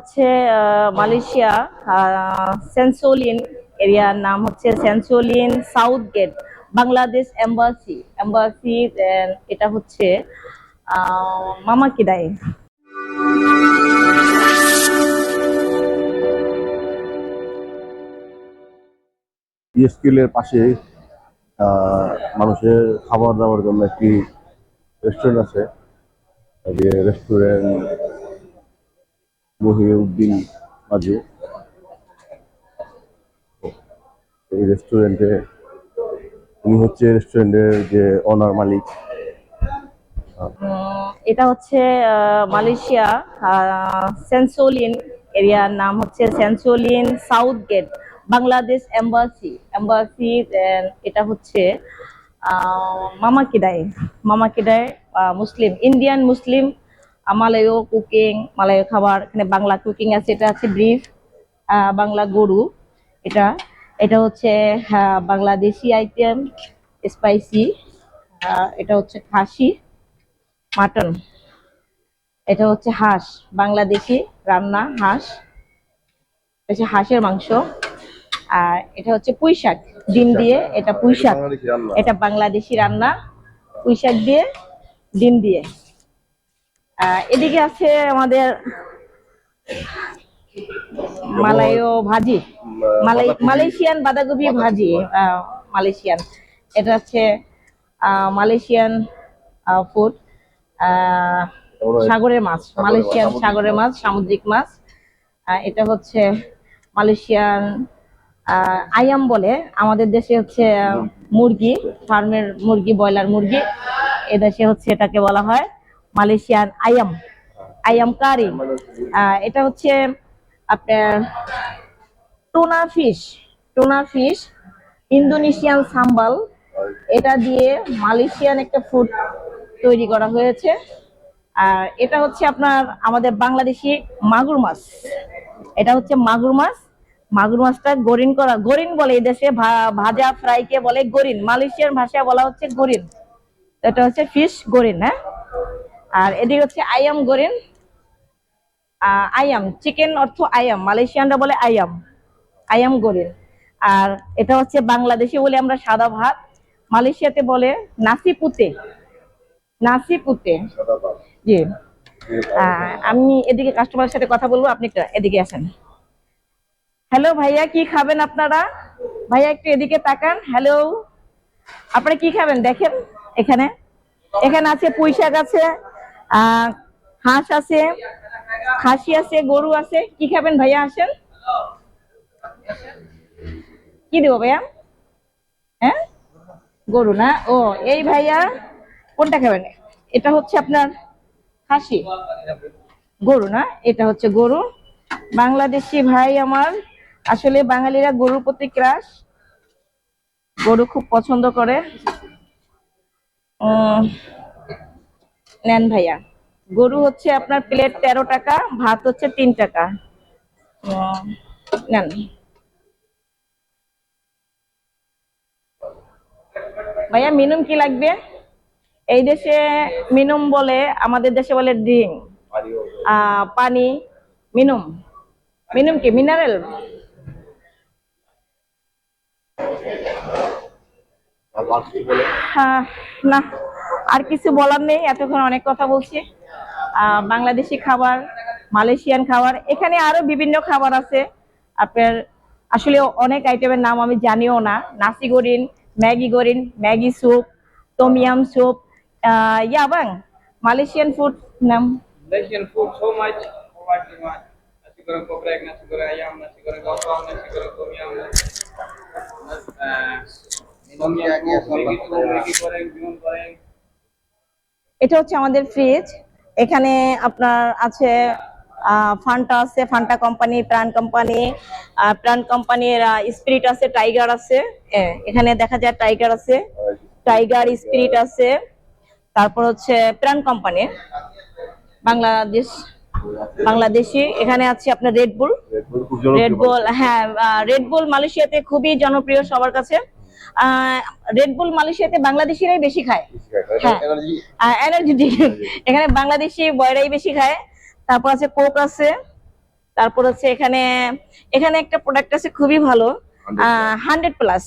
হচ্ছে মালয়েশিয়া সেন্সোলিন এরিয়ার নাম হচ্ছে সেন্সোলিন south gate Bangladesh embassy. Embassy এটা হচ্ছে আহ, মামাকিদাই স্কিলের পাশে মানুষের খাবার দাবার জন্য একটি রেস্টুরেন্ট আছে। রেস্টুরেন্ট মহিউদ্দিন মাঝে এই রেস্টুরেন্টে উনি হচ্ছে রেস্টুরেন্টের যে অনার মালিক। এটা হচ্ছে মালয়েশিয়া সেন্সোলিন এরিয়ার নাম হচ্ছে সেন্সোলিন south gate Bangladesh embassy embassy এটা হচ্ছে মামাকিদাই আহ, Muslim Indian Muslim Malay cooking Malay খাবার এখানে বাংলা কুকিং আছে এটা আছে ব্রিফ বাংলা গরু এটা এটা হচ্ছে আহ, বাংলাদেশি আইটেম স্পাইসি এটা হচ্ছে খাসি মাটন এটা হচ্ছে হাঁস বাংলাদেশি রান্না হাঁস হচ্ছে হাঁসের মাংস আর এটা হচ্ছে পুঁই শাক ডিম দিয়ে এটা পুঁই শাক এটা বাংলাদেশি রান্না পুঁই শাক দিয়ে ডিম দিয়ে। এদিকে আছে আমাদের মালায় ভাজি। মালয়েশিয়ান বাঁধাকপি ভাজি মালয়েশিয়ান। এটা হচ্ছে আহ, মালয়েশিয়ান ফুড সাগরের মাছ। সাগরের মাছ, মালয়েশিয়ান সাগরের মাছ। সামুদ্রিক মাছ। এটা হচ্ছে মালয়েশিয়ান আয়াম বলে। আমাদের দেশে হচ্ছে মুরগি ফার্মের মুরগি ব্রয়লার মুরগি। এদেশে হচ্ছে এটাকে বলা হয়। Malaysian ayam ayam curry. এটা হচ্ছে আপনার tuna fish tuna fish, Indonesian sambal. এটা দিয়ে মালয়েশিয়ান একটা ফুড তৈরি করা হয়েছে। আর এটা হচ্ছে আপনার আমাদের বাংলাদেশি মাগুর মাছ। এটা হচ্ছে মাগুর মাছ। মাগুর মাছটা গরিন করা, গরিন বলে এই দেশে ভাজা ফ্রাই কে বলে গরিন। মালয়েশিয়ার ভাষায় বলা হচ্ছে গরিন। এটা হচ্ছে ফিশ গরিন হ্যাঁ? আর এদিকে হচ্ছে আয়াম গরিন আহ, আয়াম চিকেন অর্থ আয়াম মালয়েশিয়ানরা বলে আয়াম আয়াম গরিন আর এটা হচ্ছে বাংলাদেশে বলে আমরা সাদা ভাত মালয়েশিয়াতে বলে নাসি পুতে নাসি পুতে জি। আমি এদিকে কাস্টমারের সাথে কথা বলব আপনি এদিকে আসেন। হ্যালো ভাইয়া কি খাবেন আপনারা? ভাইয়া একটু এদিকে তাকান। হ্যালো আপনারা কি খাবেন? দেখেন এখানে। এখানে আছে পুঁই শাক আছে। হাঁস আছে, খাসি আছে, গরু আছে। কি খাবেন ভাইয়া, আসেন। কি দেবো ভাইয়া? হ্যাঁ? গরু না? ও, এই ভাইয়া, কোনটা খাবেন? এটা হচ্ছে আপনার খাসি। গরু না? এটা হচ্ছে গরু। বাংলাদেশি ভাই আমার, আসলে বাঙালিরা গরুর প্রতি ক্রাশ। গরু খুব পছন্দ করে। নেন ভাইয়া। গরু হচ্ছে আপনার প্লেট তেরো টাকা ভাত হচ্ছে তিন টাকা। নেন। ভাইয়া মিনুম কি লাগবে? এই দেশে মিনুম বলে আমাদের দেশে বলে ড্রিঙ্ক আহ, পানি। মিনুম। মিনুম কি? মিনারেল? হ্যাঁ, না। আর কিছু বলার নেই এতক্ষণ অনেক কথা বলছি। বাংলাদেশি খাবার মালয়েশিয়ান খাবার এখানে আরও বিভিন্ন খাবার আছে। আপনার আসলে অনেক আইটেমের নাম আমি জানিও না। Nasi goreng Maggi goreng Maggi soup tom yam soup ইয়াবাং Malaysian food নাম। এটা হচ্ছে আমাদের ফ্রিজ এখানে আপনার আছে ফান্টা আছে ফান্টা কোম্পানি প্রাণ কোম্পানি প্রাণ কোম্পানির স্পিরিট আছে টাইগার আছে। এখানে দেখা যায় টাইগার আছে টাইগার স্পিরিট আছে। তারপর হচ্ছে প্রাণ কোম্পানি বাংলাদেশ বাংলাদেশি। এখানে আছে আপনার রেড বুল Red Bull খুব জনপ্রিয় রেড বুল হ্যাঁ রেড বুল মালয়েশিয়াতে খুবই জনপ্রিয় সবার কাছে। রেড বুল মালয়েশিয়াতে বাংলাদেশিরাই বেশি খায়। হ্যাঁ। এনার্জি ড্রিঙ্ক এখানে বাংলাদেশি বয়রাই বেশি খায়। তারপর আছে কোক আছে। তারপর হচ্ছে এখানে এখানে একটা প্রোডাক্ট আছে খুবই ভালো। হান্ড্রেড প্লাস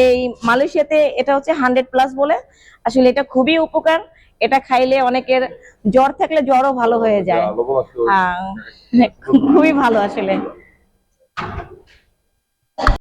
এই মালয়েশিয়াতে এটা হচ্ছে হান্ড্রেড প্লাস বলে। আসলে এটা খুবই উপকার। এটা খাইলে অনেকের জ্বর থাকলে জ্বরও ভালো হয়ে যায়। আহ, খুবই ভালো আসলে।